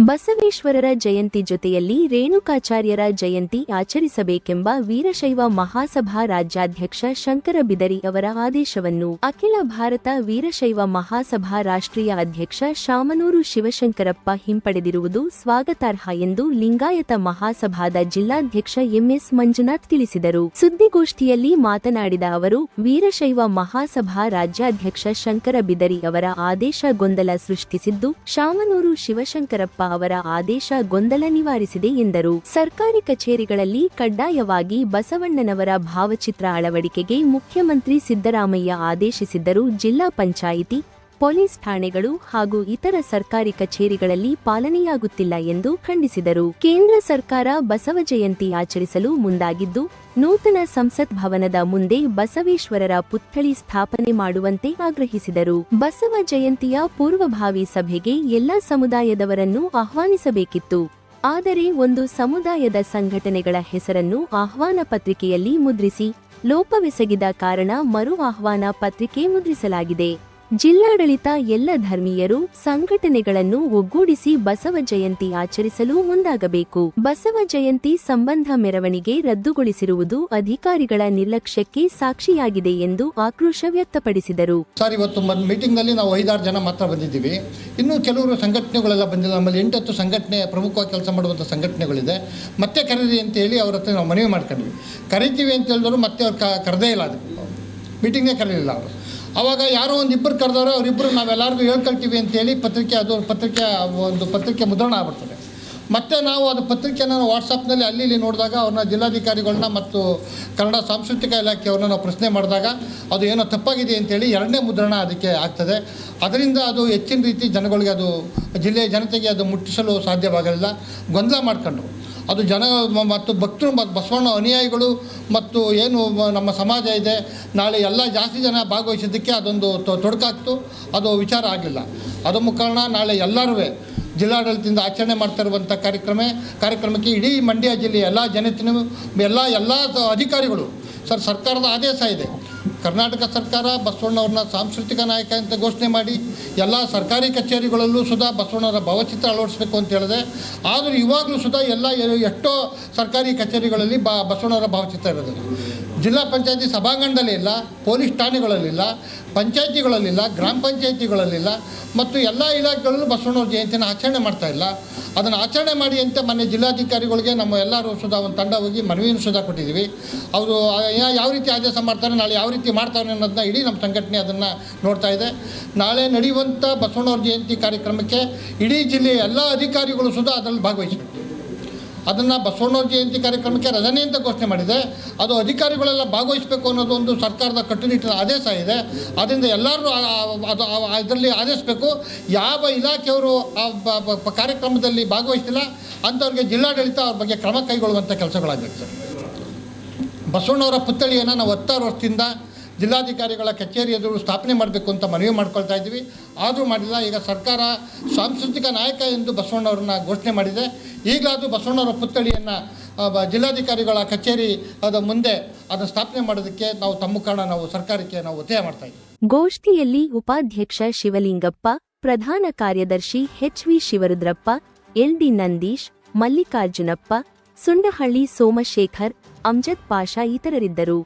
ಬಸವೇಶ್ವರರ ಜಯಂತಿ ಜೊತೆಯಲ್ಲಿ ರೇಣುಕಾಚಾರ್ಯರ ಜಯಂತಿ ಆಚರಿಸಬೇಕೆಂಬ ವೀರಶೈವ ಮಹಾಸಭಾ ರಾಜ್ಯಾಧ್ಯಕ್ಷ ಶಂಕರ ಬಿದರಿ ಅವರ ಆದೇಶವನ್ನು ಅಖಿಲ ಭಾರತ ವೀರಶೈವ ಮಹಾಸಭಾ ರಾಷ್ಟ್ರೀಯ ಅಧ್ಯಕ್ಷ ಶಾಮನೂರು ಶಿವಶಂಕರಪ್ಪ ಹಿಂಪಡೆದಿರುವುದು ಸ್ವಾಗತಾರ್ಹ ಎಂದು ಲಿಂಗಾಯತ ಮಹಾಸಭಾದ ಜಿಲ್ಲಾಧ್ಯಕ್ಷ ಎಂಎಸ್ ಮಂಜುನಾಥ್ ತಿಳಿಸಿದರು. ಸುದ್ದಿಗೋಷ್ಠಿಯಲ್ಲಿ ಮಾತನಾಡಿದ ಅವರು, ವೀರಶೈವ ಮಹಾಸಭಾ ರಾಜ್ಯಾಧ್ಯಕ್ಷ ಶಂಕರ ಬಿದರಿ ಅವರ ಆದೇಶ ಗೊಂದಲ ಸೃಷ್ಟಿಸಿದ್ದು, ಶಾಮನೂರು ಶಿವಶಂಕರಪ್ಪ ಅವರ ಆದೇಶ ಗೊಂದಲ ನಿವಾರಿಸಿದೆ ಎಂದರು. ಸರ್ಕಾರಿ ಕಚೇರಿಗಳಲ್ಲಿ ಕಡ್ಡಾಯವಾಗಿ ಬಸವಣ್ಣನವರ ಭಾವಚಿತ್ರ ಅಳವಡಿಕೆಗೆ ಮುಖ್ಯಮಂತ್ರಿ ಸಿದ್ದರಾಮಯ್ಯ ಆದೇಶಿಸಿದ್ದರು. ಜಿಲ್ಲಾ ಪಂಚಾಯಿತಿ ಪೊಲೀಸ್ ಠಾಣೆಗಳು ಹಾಗೂ ಇತರ ಸರ್ಕಾರಿ ಕಚೇರಿಗಳಲ್ಲಿ ಪಾಲನೆಯಾಗುತ್ತಿಲ್ಲ ಎಂದು ಖಂಡಿಸಿದರು. ಕೇಂದ್ರ ಸರ್ಕಾರ ಬಸವ ಜಯಂತಿ ಆಚರಿಸಲು ಮುಂದಾಗಿದ್ದು, ನೂತನ ಸಂಸತ್ ಭವನದ ಮುಂದೆ ಬಸವೇಶ್ವರರ ಪುತ್ಥಳಿ ಸ್ಥಾಪನೆ ಮಾಡುವಂತೆ ಆಗ್ರಹಿಸಿದರು. ಬಸವ ಜಯಂತಿಯ ಪೂರ್ವಭಾವಿ ಸಭೆಗೆ ಎಲ್ಲ ಸಮುದಾಯದವರನ್ನು ಆಹ್ವಾನಿಸಬೇಕಿತ್ತು. ಆದರೆ ಒಂದು ಸಮುದಾಯದ ಸಂಘಟನೆಗಳ ಹೆಸರನ್ನು ಆಹ್ವಾನ ಪತ್ರಿಕೆಯಲ್ಲಿ ಮುದ್ರಿಸಿ, ಲೋಪವೆಸಗಿದ ಕಾರಣ ಮರು ಆಹ್ವಾನ ಪತ್ರಿಕೆ ಮುದ್ರಿಸಲಾಗಿದೆ. ಜಿಲ್ಲಾಡಳಿತ ಎಲ್ಲ ಧರ್ಮೀಯರು ಸಂಘಟನೆಗಳನ್ನು ಒಗ್ಗೂಡಿಸಿ ಬಸವ ಜಯಂತಿ ಆಚರಿಸಲು ಮುಂದಾಗಬೇಕು. ಬಸವ ಜಯಂತಿ ಸಂಬಂಧ ಮೆರವಣಿಗೆ ರದ್ದುಗೊಳಿಸಿರುವುದು ಅಧಿಕಾರಿಗಳ ನಿರ್ಲಕ್ಷ್ಯಕ್ಕೆ ಸಾಕ್ಷಿಯಾಗಿದೆ ಎಂದು ಆಕ್ರೋಶ ವ್ಯಕ್ತಪಡಿಸಿದರು. ಸರ್, ಇವತ್ತು ಮೀಟಿಂಗ್ನಲ್ಲಿ ನಾವು ಐದಾರು ಜನ ಮಾತ್ರ ಬಂದಿದ್ದೀವಿ. ಇನ್ನು ಕೆಲವರು ಸಂಘಟನೆಗಳೆಲ್ಲ ಬಂದಿಲ್ಲ. ನಮ್ಮಲ್ಲಿ ಎಂಟತ್ತು ಸಂಘಟನೆ ಪ್ರಮುಖವಾಗಿ ಕೆಲಸ ಮಾಡುವಂಥ ಸಂಘಟನೆಗಳಿದೆ. ಮತ್ತೆ ಕರೀರಿ ಅಂತ ಹೇಳಿ ಅವ್ರ ಹತ್ರ ನಾವು ಮನವಿ ಮಾಡ್ಕೊಂಡ್ವಿ. ಕರಿತೀವಿ ಅಂತ ಹೇಳಿದ್ರು ಮತ್ತೆ ಅವ್ರು ಕರೆದೇ ಇಲ್ಲ ಅದು. ಮೀಟಿಂಗ್ನೇ ಕರೀಲಿಲ್ಲ ಅವರು. ಆವಾಗ ಯಾರೋ ಒಂದು ಇಬ್ಬರು ಕರೆದವರು ಅವರಿಬ್ಬರು ನಾವೆಲ್ಲರಿಗೂ ಹೇಳ್ಕೊಳ್ತೀವಿ ಅಂತೇಳಿ ಪತ್ರಿಕೆ ಅದು ಪತ್ರಿಕೆ, ಒಂದು ಪತ್ರಿಕೆ ಮುದ್ರಣ ಆಗ್ಬಿಡ್ತದೆ. ಮತ್ತು ನಾವು ಅದು ಪತ್ರಿಕೆನ ವಾಟ್ಸಪ್ನಲ್ಲಿ ಅಲ್ಲಿ ಇಲ್ಲಿ ನೋಡಿದಾಗ ಅವ್ರನ್ನ ಜಿಲ್ಲಾಧಿಕಾರಿಗಳನ್ನ ಮತ್ತು ಕನ್ನಡ ಸಾಂಸ್ಕೃತಿಕ ಇಲಾಖೆಯವ್ರನ್ನ ನಾವು ಪ್ರಶ್ನೆ ಮಾಡಿದಾಗ ಅದು ಏನೋ ತಪ್ಪಾಗಿದೆ ಅಂತೇಳಿ ಎರಡನೇ ಮುದ್ರಣ ಅದಕ್ಕೆ ಆಗ್ತದೆ. ಅದರಿಂದ ಅದು ಹೆಚ್ಚಿನ ರೀತಿ ಜನಗಳಿಗೆ ಅದು, ಜಿಲ್ಲೆಯ ಜನತೆಗೆ ಅದು ಮುಟ್ಟಿಸಲು ಸಾಧ್ಯವಾಗಲಿಲ್ಲ. ಗೊಂದಲ ಮಾಡ್ಕೊಂಡ್ರು. ಅದು ಜನ, ಮತ್ತು ಭಕ್ತರು, ಮತ್ತು ಬಸವಣ್ಣ ಅನುಯಾಯಿಗಳು, ಮತ್ತು ಏನು ನಮ್ಮ ಸಮಾಜ ಇದೆ, ನಾಳೆ ಎಲ್ಲ ಜಾಸ್ತಿ ಜನ ಭಾಗವಹಿಸಿದ್ದಕ್ಕೆ ಅದೊಂದು ತೊಡಕಾಗ್ತು. ಅದು ವಿಚಾರ ಆಗಲಿಲ್ಲ ಅದು ಮುಖಾಂತರ ನಾಳೆ ಎಲ್ಲರೂ ಜಿಲ್ಲಾಡಳಿತದಿಂದ ಆಚರಣೆ ಮಾಡ್ತಾ ಇರುವಂಥ ಕಾರ್ಯಕ್ರಮ, ಕಾರ್ಯಕ್ರಮಕ್ಕೆ ಇಡೀ ಮಂಡ್ಯ ಜಿಲ್ಲೆಯ ಎಲ್ಲ ಜನತೆಯೂ ಎಲ್ಲ ಎಲ್ಲ ಅಧಿಕಾರಿಗಳು, ಸರ್, ಸರ್ಕಾರದ ಆದೇಶ ಇದೆ. ಕರ್ನಾಟಕ ಸರ್ಕಾರ ಬಸವಣ್ಣವ್ರನ್ನ ಸಾಂಸ್ಕೃತಿಕ ನಾಯಕ ಅಂತ ಘೋಷಣೆ ಮಾಡಿ ಎಲ್ಲ ಸರ್ಕಾರಿ ಕಚೇರಿಗಳಲ್ಲೂ ಸುಧಾ ಬಸವಣ್ಣವರ ಭಾವಚಿತ್ರ ಅಳವಡಿಸಬೇಕು ಅಂತ ಹೇಳಿದೆ. ಆದರೂ ಇವಾಗಲೂ ಸುಧಾ ಎಲ್ಲ ಎಷ್ಟೋ ಸರ್ಕಾರಿ ಕಚೇರಿಗಳಲ್ಲಿ ಬಾ, ಬಸವಣ್ಣವರ ಭಾವಚಿತ್ರ ಇರೋದು. ಜಿಲ್ಲಾ ಪಂಚಾಯತಿ ಸಭಾಂಗಣದಲ್ಲಿ ಇಲ್ಲ ಪೊಲೀಸ್ ಠಾಣೆಗಳಲ್ಲಿಲ್ಲ, ಪಂಚಾಯತಿಗಳಲ್ಲಿಲ್ಲ, ಗ್ರಾಮ ಪಂಚಾಯತಿಗಳಲ್ಲಿಲ್ಲ ಮತ್ತು ಎಲ್ಲ ಇಲಾಖೆಗಳಲ್ಲೂ ಬಸವಣ್ಣವ್ರ ಜಯಂತಿನ ಆಚರಣೆ ಮಾಡ್ತಾ ಇಲ್ಲ. ಅದನ್ನು ಆಚರಣೆ ಮಾಡಿ ಅಂತ ಮೊನ್ನೆ ಜಿಲ್ಲಾಧಿಕಾರಿಗಳಿಗೆ ನಮ್ಮ ಎಲ್ಲರೂ ಸುಧಾ ಒಂದು ತಂಡ ಹೋಗಿ ಮನವಿಯನ್ನು ಸುಧಾ ಕೊಟ್ಟಿದ್ದೀವಿ. ಅವರು ಯಾವ ರೀತಿ ಆದೇಶ ಮಾಡ್ತಾರೆ, ನಾಳೆ ಯಾವ ರೀತಿ ಮಾಡ್ತಾರೆ ಅನ್ನೋದನ್ನ ಇಡೀ ನಮ್ಮ ಸಂಘಟನೆ ಅದನ್ನು ನೋಡ್ತಾ ಇದೆ. ನಾಳೆ ನಡೆಯುವಂಥ ಬಸವಣ್ಣವ್ರ ಜಯಂತಿ ಕಾರ್ಯಕ್ರಮಕ್ಕೆ ಇಡೀ ಜಿಲ್ಲೆಯ ಎಲ್ಲ ಅಧಿಕಾರಿಗಳು ಸುಧಾ ಅದರಲ್ಲಿ ಭಾಗವಹಿಸಬೇಕು ಅದನ್ನು ಬಸವಣ್ಣವ್ರ ಜಯಂತಿ ಕಾರ್ಯಕ್ರಮಕ್ಕೆ ರಜನೆ ಅಂತ ಘೋಷಣೆ ಮಾಡಿದೆ. ಅದು ಅಧಿಕಾರಿಗಳೆಲ್ಲ ಭಾಗವಹಿಸಬೇಕು ಅನ್ನೋದು ಒಂದು ಸರ್ಕಾರದ ಕಟ್ಟುನಿಟ್ಟಿನ ಆದೇಶ ಇದೆ. ಅದರಿಂದ ಎಲ್ಲರೂ ಅದು ಇದರಲ್ಲಿ ಆದೇಶಬೇಕು ಯಾವ ಇಲಾಖೆಯವರು ಆ ಕಾರ್ಯಕ್ರಮದಲ್ಲಿ ಭಾಗವಹಿಸಿಲ್ಲ ಅಂಥವ್ರಿಗೆ ಜಿಲ್ಲಾಡಳಿತ ಅವ್ರ ಬಗ್ಗೆ ಕ್ರಮ ಕೈಗೊಳ್ಳುವಂಥ ಕೆಲಸಗಳಾಗಬೇಕು ಸರ್. ಬಸವಣ್ಣವರ ಪುತ್ಥಳಿಯನ್ನು ನಾವು ಹತ್ತಾರು ವರ್ಷದಿಂದ ಜಿಲ್ಲಾಧಿಕಾರಿಗಳ ಕಚೇರಿ ಎದುರು ಸ್ಥಾಪನೆ ಮಾಡಬೇಕು ಅಂತ ಮನವಿ ಮಾಡ್ಕೊಳ್ತಾ ಇದ್ದೀವಿ. ಆದರೂ ಮಾಡಿಲ್ಲ, ಈಗ ಸರ್ಕಾರ ಸಾಂಸ್ಕೃತಿಕ ನಾಯಕ ಎಂದು ಬಸವಣ್ಣವ್ರನ್ನ ಘೋಷಣೆ ಮಾಡಿದೆ. ಈಗಲಾದರೂ ಬಸವಣ್ಣವರ ಪುತ್ಥಳಿಯನ್ನು ಜಿಲ್ಲಾಧಿಕಾರಿಗಳ ಕಚೇರಿ, ಅದ ಮುಂದೆ ಅದನ್ನು ಸ್ಥಾಪನೆ ಮಾಡೋದಕ್ಕೆ ನಾವು ತಮ್ಮ ಕಾರಣ ನಾವು ಸರ್ಕಾರಕ್ಕೆ ನಾವು ಒತ್ತಾಯ ಮಾಡ್ತಾ ಇದ್ದೀವಿ. ಗೋಷ್ಠಿಯಲ್ಲಿ ಉಪಾಧ್ಯಕ್ಷ ಶಿವಲಿಂಗಪ್ಪ, ಪ್ರಧಾನ ಕಾರ್ಯದರ್ಶಿ ಎಚ್ವಿ ಶಿವರುದ್ರಪ್ಪ ಎಲ್ಡಿ ನಂದೀಶ್, ಮಲ್ಲಿಕಾರ್ಜುನಪ್ಪ, ಸುಂಡಹಳ್ಳಿ ಸೋಮಶೇಖರ್, ಅಮ್ಜದ್ ಪಾಷಾ ಇತರರಿದ್ದರು.